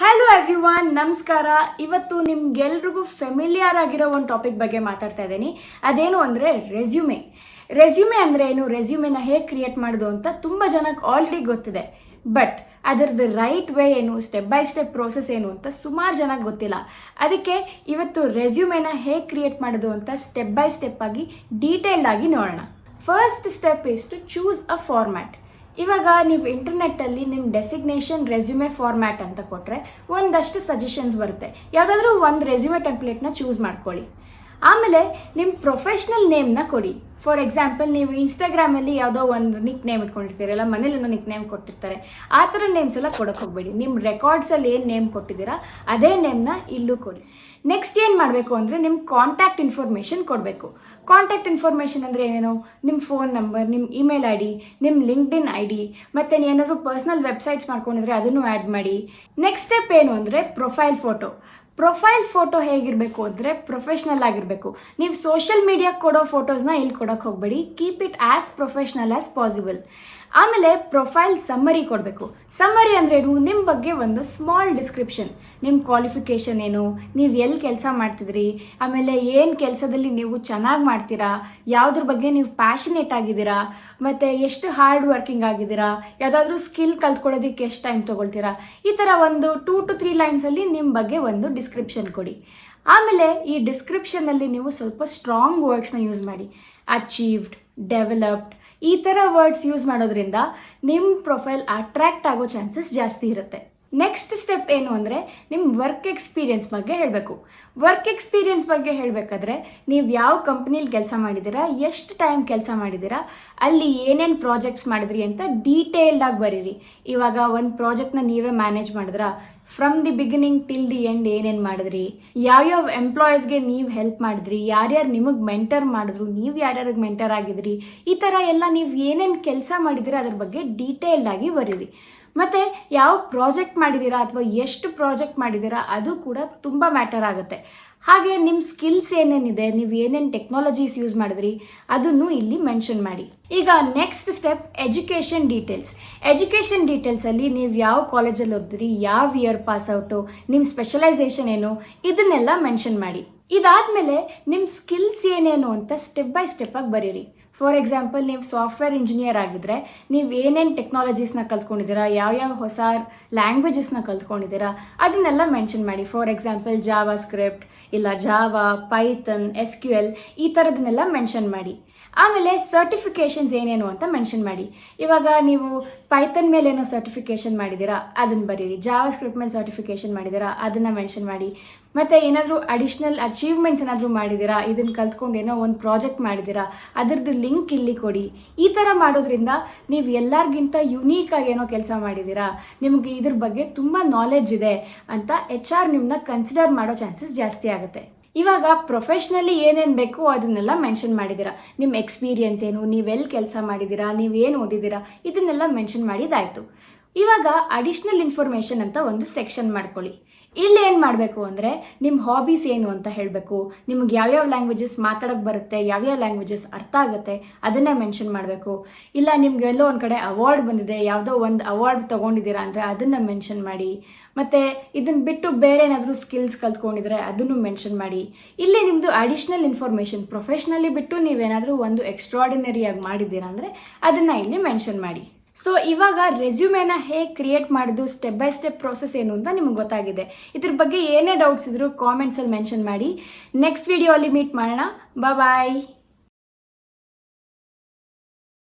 Hello everyone ನಮಸ್ಕಾರ. ಇವತ್ತು ನಿಮ್ಗೆಲ್ರಿಗೂ ಫೆಮಿಲಿಯರ್ ಆಗಿರೋ ಒಂದು ಟಾಪಿಕ್ ಬಗ್ಗೆ ಮಾತಾಡ್ತಾ ಇದ್ದೀನಿ. ಅದೇನು ಅಂದರೆ ರೆಸ್ಯೂಮೆ ರೆಸ್ಯೂಮೆ ಅಂದರೆ ಏನು? ರೆಸ್ಯೂಮೆನ ಹೇಗೆ ಕ್ರಿಯೇಟ್ ಮಾಡೋದು ಅಂತ ತುಂಬ ಜನಕ್ಕೆ ಆಲ್ರೆಡಿ ಗೊತ್ತಿದೆ. ಬಟ್ ಅದರದ್ದು ರೈಟ್ ವೇ ಏನು ಸ್ಟೆಪ್ ಬೈ ಸ್ಟೆಪ್ ಪ್ರೋಸೆಸ್ ಏನು ಅಂತ ಸುಮಾರು ಜನಕ್ಕೆ ಗೊತ್ತಿಲ್ಲ. ಅದಕ್ಕೆ ಇವತ್ತು ರೆಸ್ಯೂಮೆನ ಹೇಗೆ ಕ್ರಿಯೇಟ್ ಮಾಡೋದು ಅಂತ ಸ್ಟೆಪ್ ಬೈ ಸ್ಟೆಪ್ ಆಗಿ ಡೀಟೇಲ್ಡ್ ಆಗಿ ನೋಡೋಣ. First step is to choose a format ಇವಾಗ ನೀವು ಇಂಟರ್ನೆಟ್ಟಲ್ಲಿ ನಿಮ್ಮ ಡೆಸಿಗ್ನೇಷನ್ ರೆಸ್ಯೂಮೆ ಫಾರ್ಮ್ಯಾಟ್ ಅಂತ ಕೊಟ್ಟರೆ ಒಂದಷ್ಟು ಸಜೆಷನ್ಸ್ ಬರುತ್ತೆ. ಯಾವುದಾದ್ರೂ ಒಂದು ರೆಸ್ಯೂಮೆ ಟೆಂಪ್ಲೇಟ್ನ ಚೂಸ್ ಮಾಡ್ಕೊಳ್ಳಿ. ಆಮೇಲೆ ನಿಮ್ಮ ಪ್ರೊಫೆಷ್ನಲ್ ನೇಮ್ನ ಕೊಡಿ. ಫಾರ್ ಎಕ್ಸಾಂಪಲ್ ನೀವು ಇನ್ಸ್ಟಾಗ್ರಾಮಲ್ಲಿ ಯಾವುದೋ ಒಂದು ನಿಕ್ ನೇಮ್ ಇಟ್ಕೊಂಡಿರ್ತೀರಲ್ಲ ಮನೇಲಿ ನಿಕ್ ನೇಮ್ ಕೊಟ್ಟಿರ್ತಾರೆ, ಆ ಥರ ನೇಮ್ಸ್ ಎಲ್ಲ ಕೊಡೋಕೆ ಹೋಗಬೇಡಿ. ನಿಮ್ಮ ರೆಕಾರ್ಡ್ಸಲ್ಲಿ ಏನು ನೇಮ್ ಕೊಟ್ಟಿದ್ದೀರಾ, ಅದೇ ನೇಮ್ನ ಇಲ್ಲೂ ಕೊಡಿ. ನೆಕ್ಸ್ಟ್ ಏನು ಮಾಡಬೇಕು ಅಂದರೆ ನಿಮ್ಮ ಕಾಂಟ್ಯಾಕ್ಟ್ ಇನ್ಫಾರ್ಮೇಷನ್ ಕೊಡಬೇಕು. ಕಾಂಟ್ಯಾಕ್ಟ್ ಇನ್ಫಾರ್ಮೇಷನ್ ಅಂದರೆ ಏನೇನು? ನಿಮ್ಮ ಫೋನ್ ನಂಬರ್ ನಿಮ್ಮ ಇಮೇಲ್ ಐ ಡಿ ನಿಮ್ಮ ಇನ್ ಐ ಡಿ ಮತ್ತು ಏನಾದರೂ ಪರ್ಸ್ನಲ್ ವೆಬ್ಸೈಟ್ಸ್ ಮಾಡ್ಕೊಂಡಿದ್ರೆ ಅದನ್ನು ಆ್ಯಡ್ ಮಾಡಿ. ನೆಕ್ಸ್ಟ್ ಸ್ಟೆಪ್ ಏನು ಅಂದರೆ ಪ್ರೊಫೈಲ್ ಫೋಟೋ ಪ್ರೊಫೈಲ್ ಫೋಟೋ ಹೇಗಿರಬೇಕು ಅಂದರೆ ಪ್ರೊಫೆಷ್ನಲ್ ಆಗಿರಬೇಕು. ನೀವು ಸೋಷಿಯಲ್ ಮೀಡಿಯಾಗೆ ಕೊಡೋ ಫೋಟೋಸ್ನ ಇಲ್ಲಿ ಕೊಡೋಕ್ಕೆ ಹೋಗಬೇಡಿ. Keep it as professional as possible ಆಮೇಲೆ ಪ್ರೊಫೈಲ್ ಸಮ್ಮರಿ ಕೊಡಬೇಕು. ಸಮ್ಮರಿ ಏನು ನಿಮ್ಮ ಬಗ್ಗೆ ಒಂದು ಸ್ಮಾಲ್ ಡಿಸ್ಕ್ರಿಪ್ಷನ್ ನಿಮ್ಮ ಕ್ವಾಲಿಫಿಕೇಷನ್ ಏನು? ನೀವು ಎಲ್ಲಿ ಕೆಲಸ ಮಾಡ್ತಿದ್ರಿ? ಆಮೇಲೆ ಏನು ಕೆಲಸದಲ್ಲಿ ನೀವು ಚೆನ್ನಾಗಿ ಮಾಡ್ತೀರಾ? ಯಾವುದ್ರ ಬಗ್ಗೆ ನೀವು ಪ್ಯಾಷನೇಟ್ ಆಗಿದ್ದೀರಾ? ಮತ್ತು ಎಷ್ಟು ಹಾರ್ಡ್ ವರ್ಕಿಂಗ್ ಆಗಿದ್ದೀರಾ? ಯಾವುದಾದ್ರೂ ಸ್ಕಿಲ್ ಕಲ್ತ್ಕೊಳ್ಳೋದಕ್ಕೆ ಎಷ್ಟು ಟೈಮ್ ತೊಗೊಳ್ತೀರಾ? ಈ ಥರ ಒಂದು ಟೂ ಟು ತ್ರೀ ಲೈನ್ಸಲ್ಲಿ ನಿಮ್ಮ ಬಗ್ಗೆ ಒಂದು ಡಿಸ್ಕ್ರಿಪ್ಷನ್ ಕೊಡಿ. ಆಮೇಲೆ ಈ ಡಿಸ್ಕ್ರಿಪ್ಷನಲ್ಲಿ ನೀವು ಸ್ವಲ್ಪ ಸ್ಟ್ರಾಂಗ್ ವರ್ಡ್ಸ್ನ ಯೂಸ್ ಮಾಡಿ. ಅಚೀವ್ಡ್ ಡೆವಲಪ್ಡ್ ಈ ಥರ ವರ್ಡ್ಸ್ ಯೂಸ್ ಮಾಡೋದ್ರಿಂದ ನಿಮ್ಮ ಪ್ರೊಫೈಲ್ ಅಟ್ರ್ಯಾಕ್ಟ್ ಆಗೋ ಚಾನ್ಸಸ್ ಜಾಸ್ತಿ ಇರುತ್ತೆ. ನೆಕ್ಸ್ಟ್ ಸ್ಟೆಪ್ ಏನು ಅಂದರೆ ನಿಮ್ಮ ವರ್ಕ್ ಎಕ್ಸ್ಪೀರಿಯನ್ಸ್ ಬಗ್ಗೆ ಹೇಳಬೇಕು. ವರ್ಕ್ ಎಕ್ಸ್ಪೀರಿಯನ್ಸ್ ಬಗ್ಗೆ ಹೇಳಬೇಕಾದ್ರೆ ನೀವು ಯಾವ ಕಂಪ್ನೀಲಿ ಕೆಲಸ ಮಾಡಿದ್ದೀರಾ ಎಷ್ಟು ಟೈಮ್ ಕೆಲಸ ಮಾಡಿದ್ದೀರಾ ಅಲ್ಲಿ ಏನೇನು ಪ್ರಾಜೆಕ್ಟ್ಸ್ ಮಾಡಿದ್ರಿ ಅಂತ ಡೀಟೇಲ್ಡಾಗಿ ಬರೀರಿ. ಇವಾಗ ಒಂದು ಪ್ರಾಜೆಕ್ಟ್ನ ನೀವೇ ಮ್ಯಾನೇಜ್ ಮಾಡಿದ್ರಾ from the beginning till the end ಏನೇನು ಮಾಡಿದ್ರಿ ಯಾವ್ಯಾವ ಎಂಪ್ಲಾಯೀಸ್ಗೆ ನೀವು ಹೆಲ್ಪ್ ಮಾಡಿದ್ರಿ ಯಾರ್ಯಾರು ನಿಮಗೆ ಮೆಂಟರ್ ಮಾಡಿದ್ರು, ನೀವು ಯಾರ್ಯಾರಿಗೆ ಮೆಂಟರ್ ಆಗಿದ್ರಿ, ಈ ಥರ ಎಲ್ಲ ನೀವು ಏನೇನು ಕೆಲಸ ಮಾಡಿದ್ರಿ ಅದ್ರ ಬಗ್ಗೆ ಡೀಟೇಲ್ಡಾಗಿ ಬರೀರಿ. ಮತ್ತು ಯಾವ ಪ್ರಾಜೆಕ್ಟ್ ಮಾಡಿದ್ದೀರಾ ಅಥವಾ ಎಷ್ಟು ಪ್ರಾಜೆಕ್ಟ್ ಮಾಡಿದ್ದೀರಾ ಅದು ಕೂಡ ತುಂಬ ಮ್ಯಾಟರ್ ಆಗುತ್ತೆ. ಹಾಗೆ ನಿಮ್ಮ ಸ್ಕಿಲ್ಸ್ ಏನೇನಿದೆ, ನೀವು ಏನೇನು ಟೆಕ್ನಾಲಜೀಸ್ ಯೂಸ್ ಮಾಡಿದ್ರಿ ಅದನ್ನು ಇಲ್ಲಿ ಮೆನ್ಷನ್ ಮಾಡಿ. ಈಗ next step education details. Education ಡೀಟೇಲ್ಸಲ್ಲಿ ನೀವು ಯಾವ ಕಾಲೇಜಲ್ಲಿ ಓದಿದ್ರಿ ಯಾವ ಇಯರ್ ಪಾಸ್ ಔಟು ನಿಮ್ಮ ಸ್ಪೆಷಲೈಸೇಷನ್ ಏನು, ಇದನ್ನೆಲ್ಲ ಮೆನ್ಷನ್ ಮಾಡಿ. ಇದಾದಮೇಲೆ ನಿಮ್ಮ ಸ್ಕಿಲ್ಸ್ ಏನೇನು ಅಂತ ಸ್ಟೆಪ್ ಬೈ ಸ್ಟೆಪ್ಪಾಗಿ ಬರೀರಿ. ಫಾರ್ ಎಕ್ಸಾಂಪಲ್ ನೀವು ಸಾಫ್ಟ್ವೇರ್ ಇಂಜಿನಿಯರ್ ಆಗಿದ್ದರೆ ನೀವು ಏನೇನು ಟೆಕ್ನಾಲಜೀಸ್ನ ಕಲ್ತ್ಕೊಂಡಿದ್ದೀರಾ, ಯಾವ್ಯಾವ ಹೊಸ ಲ್ಯಾಂಗ್ವೇಜಸ್ನ ಕಲ್ತ್ಕೊಂಡಿದ್ದೀರಾ, ಅದನ್ನೆಲ್ಲ ಮೆನ್ಷನ್ ಮಾಡಿ. ಫಾರ್ ಎಕ್ಸಾಂಪಲ್ ಜಾವಾ ಸ್ಕ್ರಿಪ್ಟ್ ಇಲ್ಲ Java, Python S Q L ಈ ಥರದನ್ನೆಲ್ಲ ಮೆನ್ಷನ್ ಮಾಡಿ. ಆಮೇಲೆ ಸರ್ಟಿಫಿಕೇಷನ್ಸ್ ಏನೇನು ಅಂತ ಮೆನ್ಷನ್ ಮಾಡಿ. ಇವಾಗ ನೀವು ಪೈಥನ್ ಮೇಲೆ ಏನೋ ಸರ್ಟಿಫಿಕೇಷನ್ ಮಾಡಿದ್ದೀರಾ, ಅದನ್ನು ಬರೀರಿ. ಜಾವಾ ಸ್ಕ್ರಿಪ್ಟ್ ಮೇಲೆ ಸರ್ಟಿಫಿಕೇಷನ್ ಮಾಡಿದ್ದೀರಾ, ಅದನ್ನು ಮೆನ್ಷನ್ ಮಾಡಿ. ಮತ್ತು ಏನಾದರೂ ಅಡಿಷ್ನಲ್ ಅಚೀವ್ಮೆಂಟ್ಸ್ ಏನಾದರೂ ಮಾಡಿದ್ದೀರಾ, ಇದನ್ನು ಕಲ್ತ್ಕೊಂಡು ಏನೋ ಒಂದು ಪ್ರಾಜೆಕ್ಟ್ ಮಾಡಿದ್ದೀರಾ, ಅದರದ್ದು ಲಿಂಕ್ ಇಲ್ಲಿ ಕೊಡಿ. ಈ ಥರ ಮಾಡೋದ್ರಿಂದ ನೀವು ಎಲ್ಲರಿಗಿಂತ ಯುನೀಕಾಗಿ ಏನೋ ಕೆಲಸ ಮಾಡಿದ್ದೀರಾ, ನಿಮಗೆ ಇದ್ರ ಬಗ್ಗೆ ತುಂಬ ನಾಲೆಡ್ಜ್ ಇದೆ ಅಂತ ಎಚ್ ಆರ್ ನಿಮ್ಮನ್ನ ಕನ್ಸಿಡರ್ ಮಾಡೋ ಚಾನ್ಸಸ್ ಜಾಸ್ತಿ ಆಗುತ್ತೆ ಇವಾಗ ಪ್ರೊಫೆಷ್ನಲಿ ಏನೇನು ಬೇಕು ಅದನ್ನೆಲ್ಲ ಮೆನ್ಷನ್ ಮಾಡಿದ್ದೀರಾ. ನಿಮ್ಮ ಎಕ್ಸ್ಪೀರಿಯನ್ಸ್ ಏನು, ನೀವು ಎಲ್ಲಿ ಕೆಲಸ ಮಾಡಿದ್ದೀರಾ ಏನು ಓದಿದ್ದೀರಾ, ಇದನ್ನೆಲ್ಲ ಮೆನ್ಷನ್ ಮಾಡಿದ್ದಾಯಿತು. ಇವಾಗ ಅಡಿಷ್ನಲ್ ಇನ್ಫಾರ್ಮೇಷನ್ ಅಂತ ಒಂದು ಸೆಕ್ಷನ್ ಮಾಡ್ಕೊಳ್ಳಿ. ಇಲ್ಲಿ ಏನು ಮಾಡಬೇಕು ಅಂದರೆ ನಿಮ್ಮ ಹಾಬೀಸ್ ಏನು ಅಂತ ಹೇಳಬೇಕು. ನಿಮ್ಗೆ ಯಾವ್ಯಾವ ಲ್ಯಾಂಗ್ವೇಜಸ್ ಮಾತಾಡೋಕೆ ಬರುತ್ತೆ, ಯಾವ್ಯಾವ ಲ್ಯಾಂಗ್ವೇಜಸ್ ಅರ್ಥ ಆಗುತ್ತೆ ಅದನ್ನೇ ಮೆನ್ಷನ್ ಮಾಡಬೇಕು. ಇಲ್ಲ ನಿಮ್ಗೆ ಎಲ್ಲೋ ಒಂದು ಕಡೆ ಅವಾರ್ಡ್ ಬಂದಿದೆ, ಯಾವುದೋ ಒಂದು ಅವಾರ್ಡ್ ತೊಗೊಂಡಿದ್ದೀರಾ ಅಂದರೆ ಅದನ್ನು ಮೆನ್ಷನ್ ಮಾಡಿ. ಮತ್ತು ಇದನ್ನು ಬಿಟ್ಟು ಬೇರೆ ಏನಾದರೂ ಸ್ಕಿಲ್ಸ್ ಕಲ್ತ್ಕೊಂಡಿದ್ರೆ ಅದನ್ನು ಮೆನ್ಷನ್ ಮಾಡಿ. ಇಲ್ಲಿ ನಿಮ್ಮದು ಅಡಿಷ್ನಲ್ ಇನ್ಫಾರ್ಮೇಷನ್ ಪ್ರೊಫೆಷ್ನಲಿ ಬಿಟ್ಟು ನೀವೇನಾದರೂ ಒಂದು ಎಕ್ಸ್ಟ್ರಾಡಿನರಿಯಾಗಿ ಮಾಡಿದ್ದೀರಾ ಅಂದರೆ ಅದನ್ನು ಇಲ್ಲಿ ಮೆನ್ಷನ್ ಮಾಡಿ. ಸೊ ಇವಾಗ ರೆಸ್ಯೂಮೇನ ಹೇಗೆ ಕ್ರಿಯೇಟ್ ಮಾಡೋದು ಸ್ಟೆಪ್ ಬೈ ಸ್ಟೆಪ್ ಪ್ರೋಸೆಸ್ ಏನು ಅಂತ ನಿಮ್ಗೆ ಗೊತ್ತಾಗಿದೆ. ಇದ್ರ ಬಗ್ಗೆ ಏನೇ ಡೌಟ್ಸ್ ಇದ್ದರೂ ಕಾಮೆಂಟ್ಸಲ್ಲಿ ಮೆನ್ಷನ್ ಮಾಡಿ. ನೆಕ್ಸ್ಟ್ ವಿಡಿಯೋ ಅಲ್ಲಿ ಮೀಟ್ ಮಾಡೋಣ. ಬಾಯ್